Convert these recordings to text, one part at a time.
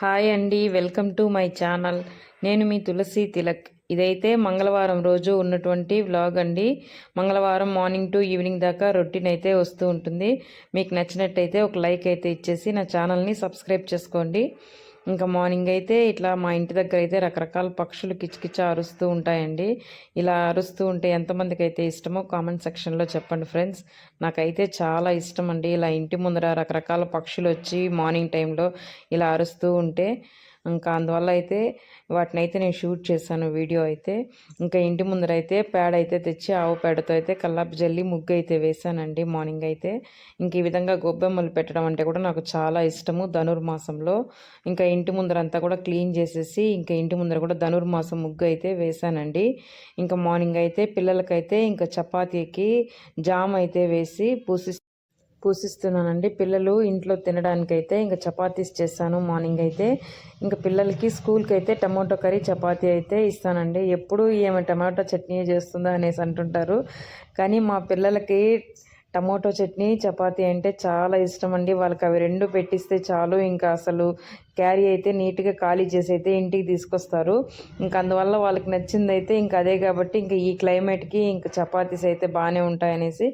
Hi అండి welcome to my channel. నేను మీ తులసి తిలక్. ఇదైతే మంగళవారం రోజు ఉన్నటువంటి వ్లాగ్ అండి. మంగళవారం మార్నింగ్ టు ఈవినింగ్ దాకా రొటీన్ అయితే వస్తూ ఉంటుంది. మీకు నచ్చినట్టయితే ఒక లైక్ అయితే ఇచ్చేసి నా ఛానల్ని సబ్స్క్రైబ్ చేసుకోండి. ఇంకా మార్నింగ్ అయితే ఇట్లా మా ఇంటి దగ్గర అయితే రకరకాల పక్షులు కిచకిచ అరుస్తూ ఉంటాయండి. ఇలా అరుస్తూ ఉంటే ఎంతమందికి అయితే ఇష్టమో కామెంట్ సెక్షన్లో చెప్పండి ఫ్రెండ్స్. నాకైతే చాలా ఇష్టం అండి ఇలా ఇంటి ముందర రకరకాల పక్షులు వచ్చి మార్నింగ్ టైంలో ఇలా అరుస్తూ ఉంటే ఇంకా అందువల్ల అయితే వాటిని అయితే నేను షూట్ చేశాను వీడియో అయితే. ఇంకా ఇంటి ముందర అయితే పేడ అయితే తెచ్చి ఆవు పేడతో అయితే కల్లాపు జల్లి ముగ్గు అయితే వేశానండి మార్నింగ్ అయితే. ఇంక ఈ విధంగా గొబ్బెమ్మలు పెట్టడం అంటే కూడా నాకు చాలా ఇష్టము ధనుర్మాసంలో. ఇంకా ఇంటి ముందర అంతా కూడా క్లీన్ చేసేసి ఇంకా ఇంటి ముందర కూడా ధనుర్మాసం ముగ్గు అయితే వేశానండి. ఇంకా మార్నింగ్ అయితే పిల్లలకైతే ఇంకా చపాతీకి జామ్ అయితే వేసి పూసి పూసిస్తున్నానండి పిల్లలు ఇంట్లో తినడానికైతే ఇంకా చపాతీస్ చేస్తాను మార్నింగ్ అయితే. ఇంకా పిల్లలకి స్కూల్కి అయితే టమాటో కర్రీ చపాతీ అయితే ఇస్తానండి. ఎప్పుడు ఏమి టమాటో చట్నీ చేస్తుందా అనేసి అంటుంటారు. కానీ మా పిల్లలకి టమోటో చట్నీ చపాతీ అంటే చాలా ఇష్టం అండి వాళ్ళకి అవి రెండు పెట్టిస్తే చాలు. ఇంకా అసలు క్యారీ అయితే నీట్గా ఖాళీ చేసి అయితే ఇంటికి తీసుకొస్తారు. ఇంకా అందువల్ల వాళ్ళకి నచ్చింది అయితే ఇంకా అదే కాబట్టి ఇంకా ఈ క్లైమేట్కి ఇంకా చపాతీస్ అయితే బాగానే ఉంటాయనేసి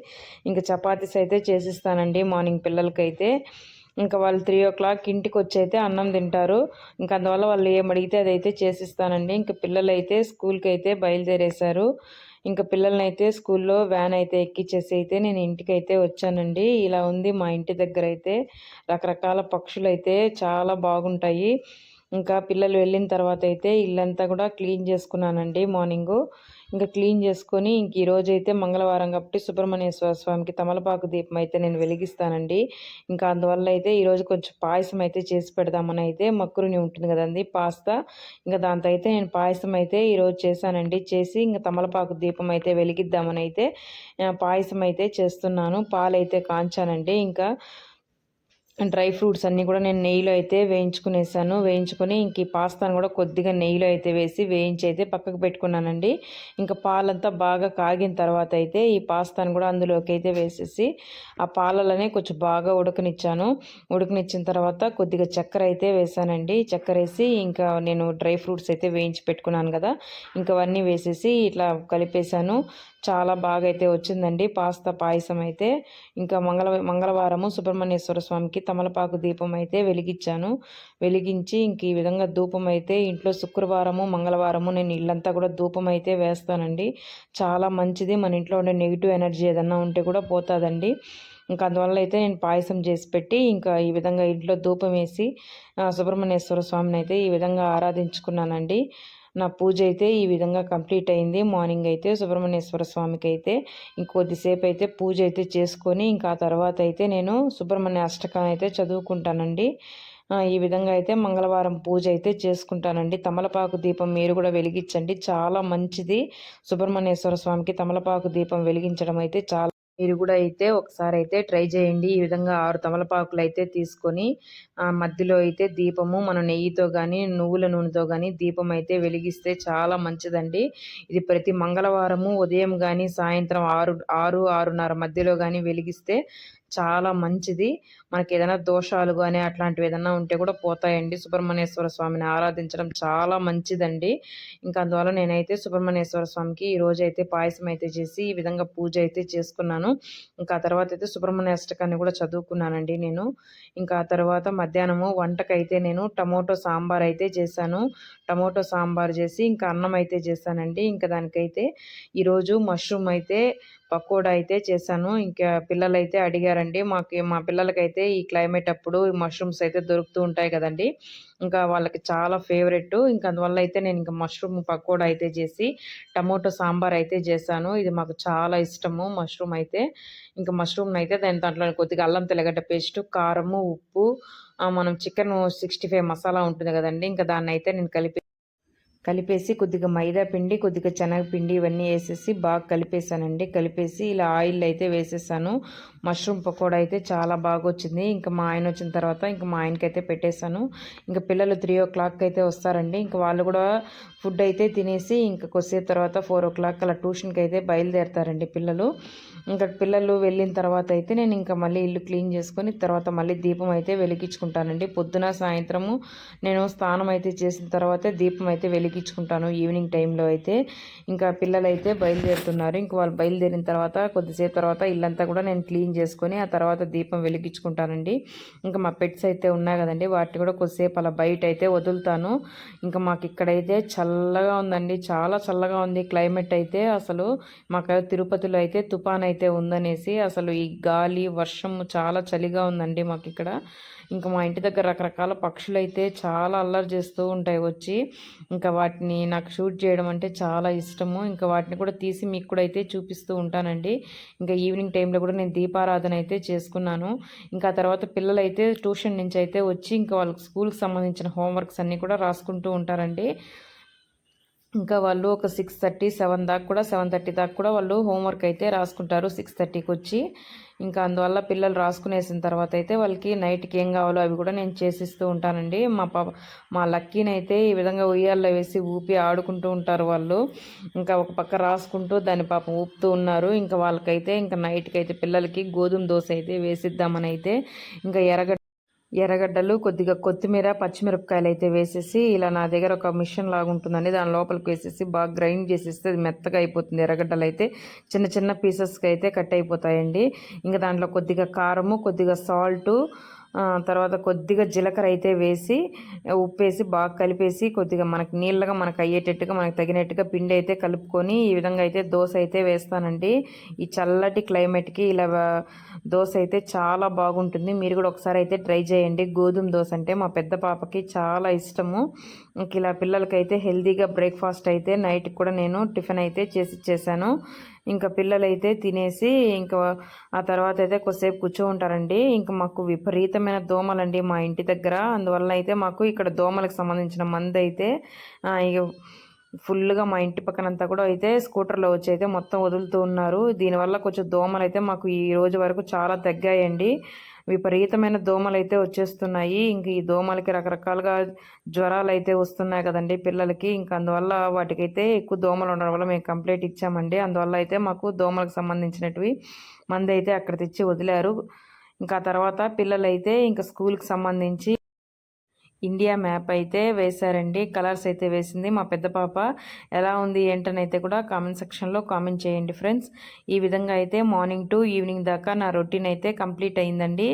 ఇంకా చపాతీస్ అయితే చేసిస్తానండి మార్నింగ్ పిల్లలకైతే. ఇంకా వాళ్ళు త్రీ ఓ క్లాక్ ఇంటికి వచ్చి అయితే అన్నం తింటారు. ఇంకా అందువల్ల వాళ్ళు ఏం అడిగితే అదైతే చేసిస్తానండి. ఇంకా పిల్లలు అయితే స్కూల్కి అయితే బయలుదేరేశారు. ఇంకా పిల్లల్ని అయితే స్కూల్లో వ్యాన్ అయితే ఎక్కిచ్చేసి అయితే నేను ఇంటికి అయితే వచ్చానండి. ఇలా ఉంది మా ఇంటి దగ్గర అయితే రకరకాల పక్షులు అయితే చాలా బాగుంటాయి. ఇంకా పిల్లలు వెళ్ళిన తర్వాత అయితే ఇల్లంతా కూడా క్లీన్ చేసుకున్నానండి మార్నింగు. ఇంకా క్లీన్ చేసుకొని ఇంక ఈరోజు అయితే మంగళవారం కాబట్టి సుబ్రహ్మణ్యేశ్వర స్వామికి తమలపాకు దీపం అయితే నేను వెలిగిస్తానండి. ఇంకా అందువల్ల అయితే ఈరోజు కొంచెం పాయసం అయితే చేసి పెడదామని అయితే మక్కురుని ఉంటుంది కదండి పాస్తా. ఇంకా దాంతో అయితే నేను పాయసం అయితే ఈరోజు చేశానండి. చేసి ఇంకా తమలపాకు దీపం అయితే వెలిగిద్దామని అయితే పాయసం అయితే చేస్తున్నాను. పాలు అయితే కాంచానండి. ఇంకా డ్రై ఫ్రూట్స్ అన్నీ కూడా నేను నెయ్యిలో అయితే వేయించుకునేసాను. వేయించుకొని ఇంక ఈ పాస్తాను కూడా కొద్దిగా నెయ్యిలో అయితే వేసి వేయించి అయితే పక్కకు పెట్టుకున్నానండి. ఇంకా పాలంతా బాగా కాగిన తర్వాత అయితే ఈ పాస్తాను కూడా అందులోకి అయితే వేసేసి ఆ పాలలోనే కొంచెం బాగా ఉడకనిచ్చాను. ఉడకనిచ్చిన తర్వాత కొద్దిగా చక్కెర అయితే వేసానండి. చక్కెర వేసి ఇంకా నేను డ్రై ఫ్రూట్స్ అయితే వేయించి పెట్టుకున్నాను కదా. ఇంకా అవన్నీ వేసేసి ఇట్లా కలిపేశాను చాలా బాగా అయితే వచ్చిందండి. పాస్తా పాయసం అయితే ఇంకా మంగళ మంగళవారము సుబ్రహ్మణ్యేశ్వర స్వామికి తమలపాకు దీపం అయితే వెలిగించాను వెలిగించి ఇంక ఈ విధంగా ధూపం అయితే ఇంట్లో శుక్రవారము మంగళవారము నేను ఇల్లంతా కూడా ధూపం అయితే వేస్తానండి. చాలా మంచిది. మన ఇంట్లో ఉండే నెగిటివ్ ఎనర్జీ ఏదన్నా ఉంటే కూడా పోతుందండి. ఇంకా అందువల్ల అయితే నేను పాయసం చేసి పెట్టి ఇంకా ఈ విధంగా ఇంట్లో ధూపం వేసి సుబ్రహ్మణ్యేశ్వర స్వామిని అయితే ఈ విధంగా ఆరాధించుకున్నానండి. నా పూజ అయితే ఈ విధంగా కంప్లీట్ అయింది. మార్నింగ్ అయితే సుబ్రహ్మణ్యేశ్వర స్వామికి అయితే ఇంకొద్దిసేపు అయితే పూజ అయితే చేసుకొని ఇంకా తర్వాత అయితే నేను సుబ్రహ్మణ్య అష్టకం అయితే చదువుకుంటానండి. ఈ విధంగా అయితే మంగళవారం పూజ అయితే చేసుకుంటానండి. తమలపాకు దీపం మీరు కూడా వెలిగించండి. చాలా మంచిది. సుబ్రహ్మణ్యేశ్వర స్వామికి తమలపాకు దీపం వెలిగించడం అయితే చాలా మీరు కూడా అయితే ఒకసారి అయితే ట్రై చేయండి. ఈ విధంగా ఆరు తమలపాకులు అయితే తీసుకొని మధ్యలో అయితే దీపము మన నెయ్యితో కానీ నువ్వుల నూనెతో కానీ దీపం అయితే వెలిగిస్తే చాలా మంచిదండి. ఇది ప్రతి మంగళవారము ఉదయం కానీ సాయంత్రం ఆరు ఆరు ఆరున్నర మధ్యలో కానీ వెలిగిస్తే చాలా మంచిది. మనకి ఏదైనా దోషాలు కానీ అట్లాంటివి ఏదైనా ఉంటే కూడా పోతాయండి. సుబ్రహ్మణ్యేశ్వర స్వామిని ఆరాధించడం చాలా మంచిదండి. ఇంకా అందువల్ల నేనైతే సుబ్రహ్మణ్యేశ్వర స్వామికి ఈ రోజు అయితే పాయసం అయితే చేసి ఈ విధంగా పూజ అయితే చేసుకున్నాను. ఇంకా తర్వాత అయితే సుబ్రహ్మణ్య అష్టకాన్ని కూడా చదువుకున్నానండి నేను. ఇంకా ఆ తర్వాత మధ్యాహ్నము వంటకైతే నేను టమోటో సాంబార్ అయితే చేశాను. టమోటో సాంబార్ చేసి ఇంకా అన్నం అయితే చేశానండి. ఇంకా దానికైతే ఈరోజు మష్రూమ్ అయితే పకోడా అయితే చేశాను. ఇంకా పిల్లలు అయితే అడిగారండి మాకు మా పిల్లలకైతే ఈ క్లైమేట్ అప్పుడు మష్రూమ్స్ అయితే దొరుకుతూ ఉంటాయి కదండి. ఇంకా వాళ్ళకి చాలా ఫేవరెట్ ఇంకా అందువల్ల అయితే నేను ఇంకా మష్రూమ్ పకోడా అయితే చేసి టమోటో సాంబార్ అయితే చేశాను. ఇది మాకు చాలా ఇష్టము మష్రూమ్ అయితే. ఇంకా మష్రూమ్ అయితే దాని దాంట్లో కొద్దిగా అల్లం తెల్లగడ్డ పేస్ట్ కారము ఉప్పు మనం చికెన్ సిక్స్టీ ఫైవ్ మసాలా ఉంటుంది కదండి. ఇంకా దాన్ని అయితే నేను కలిపి కలిపేసి కొద్దిగా మైదా పిండి కొద్దిగా శనగపిండి ఇవన్నీ వేసేసి బాగా కలిపేసానండి. కలిపేసి ఇలా ఆయిల్ అయితే వేసేసాను. మష్రూమ్ పకోడా అయితే చాలా బాగా వచ్చింది ఇంకా మా ఆయన వచ్చిన తర్వాత ఇంకా మా ఆయనకైతే పెట్టేశాను ఇంకా పిల్లలు త్రీ ఓ క్లాక్ అయితే వస్తారండి. ఇంకా వాళ్ళు కూడా ఫుడ్ అయితే తినేసి ఇంకా కొద్దిసేపు తర్వాత ఫోర్ ఓ క్లాక్ అలా ట్యూషన్కి అయితే బయలుదేరతారండి పిల్లలు. ఇంకా పిల్లలు వెళ్ళిన తర్వాత అయితే నేను ఇంకా మళ్ళీ ఇల్లు క్లీన్ చేసుకొని తర్వాత మళ్ళీ దీపం అయితే వెలిగించుకుంటానండి. పొద్దున సాయంత్రము నేను స్నానం అయితే చేసిన తర్వాతే దీపం అయితే వెలిగించుకుంటాను ఈవినింగ్ టైంలో అయితే. ఇంకా పిల్లలు అయితే బయలుదేరుతున్నారు. ఇంక వాళ్ళు బయలుదేరిన తర్వాత కొద్దిసేపు తర్వాత ఇల్లంతా కూడా నేను క్లీన్ చేసుకొని ఆ తర్వాత దీపం వెలిగించుకుంటానండి. ఇంకా మా పెట్స్ అయితే ఉన్నాయి కదండి వాటిని కూడా కొద్దిసేపు అలా బయట అయితే వదులుతాను. ఇంకా మాకు ఇక్కడైతే చల్లగా ఉందండి చాలా చల్లగా ఉంది క్లైమేట్ అయితే అసలు. మాకు తిరుపతిలో అయితే తుఫాన్ అయితే ఉందనేసి అసలు ఈ గాలి వర్షం చాలా చలిగా ఉందండి మాకు ఇక్కడ ఇంకా మా ఇంటి దగ్గర రకరకాల పక్షులు అయితే చాలా అల్లరి చేస్తూ ఉంటాయి వచ్చి. ఇంకా వాటిని నాకు షూట్ చేయడం అంటే చాలా ఇష్టము. ఇంకా వాటిని కూడా తీసి మీకు కూడా అయితే చూపిస్తూ ఉంటానండి. ఇంకా ఈవినింగ్ టైంలో కూడా నేను దీపారాధన అయితే చేసుకున్నాను. ఇంకా తర్వాత పిల్లలు అయితే ట్యూషన్ నుంచి అయితే వచ్చి ఇంకా వాళ్ళకి స్కూల్కి సంబంధించిన హోంవర్క్స్ అన్నీ కూడా రాసుకుంటూ ఉంటారండి. ఇంకా వాళ్ళు ఒక సిక్స్ థర్టీ సెవెన్ దాకా కూడా సెవెన్ థర్టీ దాకా కూడా వాళ్ళు హోంవర్క్ అయితే రాసుకుంటారు సిక్స్ థర్టీకి వచ్చి. ఇంకా అందువల్ల పిల్లలు రాసుకునేసిన తర్వాత అయితే వాళ్ళకి నైట్కి ఏం కావాలో అవి కూడా నేను చేసిస్తూ ఉంటానండి. మా పాప మా లక్కీని అయితే ఈ విధంగా ఉయ్యాల్లో వేసి ఊపి ఆడుకుంటూ ఉంటారు వాళ్ళు. ఇంకా ఒక పక్క రాసుకుంటూ దాని పాపం ఊపుతూ ఉన్నారు. ఇంకా వాళ్ళకైతే ఇంకా నైట్కి అయితే పిల్లలకి గోధుమ దోశ అయితే వేసిద్దామని అయితే ఇంకా ఎరగ ఎర్రగడ్డలు కొద్దిగా కొత్తిమీర పచ్చిమిరపకాయలు అయితే వేసేసి ఇలా నా దగ్గర ఒక మిషన్ లాగా ఉంటుందండి దాని లోపలికి వేసేసి బాగా గ్రైండ్ చేసేస్తే అది మెత్తగా అయిపోతుంది. ఎర్రగడ్డలు అయితే చిన్న చిన్న పీసెస్కి అయితే కట్ అయిపోతాయండి. ఇంకా దాంట్లో కొద్దిగా కారము కొద్దిగా సాల్టు తర్వాత కొద్దిగా జీలకర్ర అయితే వేసి ఉప్పు వేసి బాగా కలిపేసి కొద్దిగా మనకి నీళ్ళగా మనకు అయ్యేటట్టుగా మనకు తగినట్టుగా పిండి అయితే కలుపుకొని ఈ విధంగా అయితే దోశ అయితే వేస్తానండి. ఈ చల్లటి క్లైమేట్కి ఇలా దోశ అయితే చాలా బాగుంటుంది. మీరు కూడా ఒకసారి అయితే ట్రై చేయండి. గోధుమ దోశ అంటే మా పెద్ద పాపకి చాలా ఇష్టము. ఇలా పిల్లలకైతే హెల్తీగా బ్రేక్ఫాస్ట్ అయితే నైట్కి కూడా నేను టిఫిన్ అయితే చేసి ఇచ్చేసాను. ఇంకా పిల్లలైతే తినేసి ఇంకా ఆ తర్వాత అయితే కొద్దిసేపు కూర్చో ఉంటారండి ఇంకా మాకు విపరీతమైన దోమలండి మా ఇంటి దగ్గర. అందువల్ల అయితే మాకు ఇక్కడ దోమలకు సంబంధించిన మందు అయితే ఇక ఫుల్గా మా ఇంటి పక్కనంతా కూడా అయితే స్కూటర్లో వచ్చి అయితే మొత్తం వదులుతూ ఉన్నారు. దీనివల్ల కొంచెం దోమలు అయితే మాకు ఈ రోజు వరకు చాలా తగ్గాయండి. విపరీతమైన దోమలు అయితే వచ్చేస్తున్నాయి. ఇంక ఈ దోమలకి రకరకాలుగా జ్వరాలు అయితే వస్తున్నాయి కదండి పిల్లలకి. ఇంక అందువల్ల వాటికైతే ఎక్కువ దోమలు ఉండడం వల్ల మేము కంప్లైంట్ ఇచ్చామండి. అందువల్ల అయితే మాకు దోమలకు సంబంధించినవి మంది అయితే అక్కడ తెచ్చి వదిలారు. ఇంకా తర్వాత పిల్లలైతే ఇంకా స్కూల్కి సంబంధించి ఇండియా మ్యాప్ అయితే వేశారండి. కలర్స్ అయితే వేసింది. మా పెద్ద పాప ఎలా ఉంది ఏంటనైతే కూడా కామెంట్ సెక్షన్లో కామెంట్ చేయండి ఫ్రెండ్స్. ఈ విధంగా అయితే మార్నింగ్ టు ఈవినింగ్ దాకా నా రొటీన్ అయితే కంప్లీట్ అయిందండి.